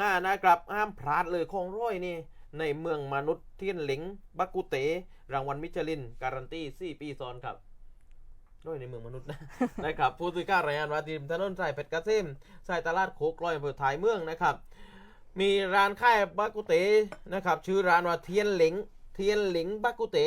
ห้านะครับห้ามพลาดเลยของร้อยนี่ในเมืองมนุษย์เทียนหลิงบักกุเต รางวัลมิชลิน การันตี4ปีซ้อนครับด้วยในเมืองมนุษย์นะนะครับผู้สื่อข่าวรายงานว่าทีมถนนสายเป็ดกระเซมสายตลาดโคกลอยอำเภอท้ายเมืองนะครับ มีร้านค่ายบักกุเตนะครับ ชื่อร้านว่าเทียนหลิงเทียนหลิงบักกุเต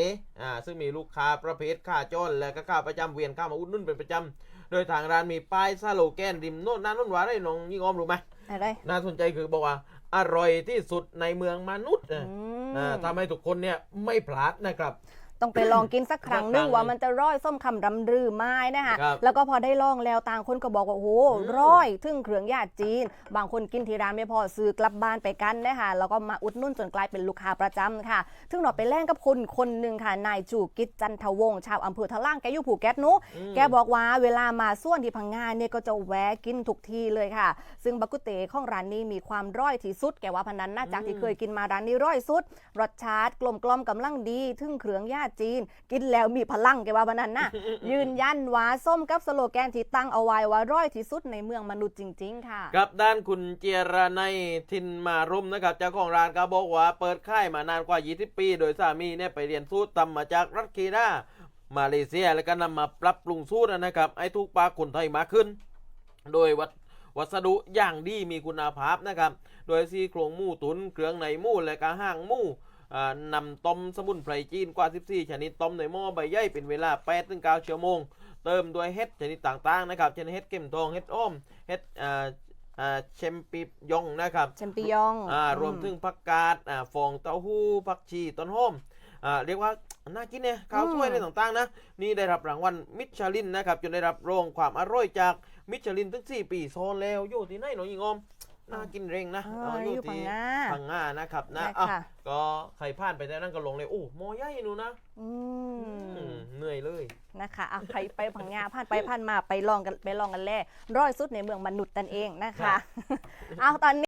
อ่าซึ่งมีลูกค้าประเภทข้าจ้อนและก็ข้าประจำเวียนข้ามาอุดนุ่นเป็นประจำโดยทางร้านมีป้ายซาโลแกนริมโน่นนั่นโน่นวาได้น้องยิ่งอ้อมรู้ไหม อะไร น่าสนใจคือบอกว่า อร่อยที่สุดในเมืองมนุษย์นะอืมอ่าทำให้ทุกคนเนี่ยไม่พลาดนะครับ ต้องไปลองกินสักครั้งหนึงสักครั้งว่ามันจะร่อยส้มคำรำรือไม้นะคะครับแล้วก็พอได้ลองแล้วต่างคนก็บอกว่าโอ้โหอืมร่อยถึงเครื่องยาจีน บางคนกินที่ร้านไม่พอซื้อกลับบ้านไปกันนะคะแล้วก็มาอุดหนุ่นจนกลายเป็นลูกค้าประจำค่ะถึงหนอไปแล่งกับคนคนหนึ่งค่ะนายจูกิจจันทวงศ์ชาวอำเภอทะล่างแกอยู่ภูเก็ตนู้อืมแกบอกว่าเวลามาส่วนที่พังงานเนี่ยก็จะแวะกินทุกทีเลยค่ะ ซึ่งบักกุเตของร้านนี้มีความร่อยที่สุดแกว่าพนันน่าจากที่เคยกินมาร้านนี้ร่อยสุดรสชาติกลมกลอมๆกำลังดี ถึงเครื่องย่าจีน กินแล้วมีพลังแกว่าพนันนะยืนยันว่าส้มกับสโลแกนที่ตั้งเอาไว้ว่าร่อยที่สุดในเมืองมนุษย์จริง ๆ ค่ะกับด้านคุณเจยรนัยทินมารุมนะครับเจ้าของร้านก็บอกว่าเปิดค่ายมานานกว่า 20 ปี โดยสามีเนี่ยไปเรียนสูตรทำมาจากรัฐเคนามาเลเซียแล้วก็นำมาปรับปรุงสูตรนะครับให้ถูกปากคนไทยมากขึ้น โดยวัดวัสดุอย่างดีมีคุณภาพนะครับ โดยซี่โครงหมูตุนเครื่องในหมูและก็ห้างหมูอ่า นำต้มสมุนไพรจีนกว่า 14 ชนิดต้มในหม้อใบใหญ่เป็นเวลา8-9ชั่วโมง เติมด้วยเห็ดชนิดต่างๆนะครับเช่นเห็ดเข็มทองเห็ดอ้อมเห็ดอ่าอ่าเชมปิยองนะครับแชมปิยองอ่ารวมถึงผักกาดอ่าฟองเต้าหู้ผักชีต้นหอมอ่าเรียกว่าน่ากินเนี่ยข้าวถ้วยอะไรต่างๆนะ นี่ได้รับรางวัลมิชลินนะครับจนได้รับรองความอร่อยจากมิชลินถึง 4 ปีซ้อนแล้วอยู่ที่ไหนหนองยิงออม น่ากินเร่งนะอ๋อเอออยู่พังงาพังงานะครับนะใช่อะค่ะ ก็ใครผ่านไปแต่นั่นก็ลงเลยโอ้หมอใหญ่หนูนะอือืมมเหนื่อยเลย นะคะอะใครไปพังงาผ่านไปผ่านมาไปลองกันไปลองกันแล่ร้อยสุดในเมืองมนุษย์นั่นเองนะครัคะ บ เอาตอนนี้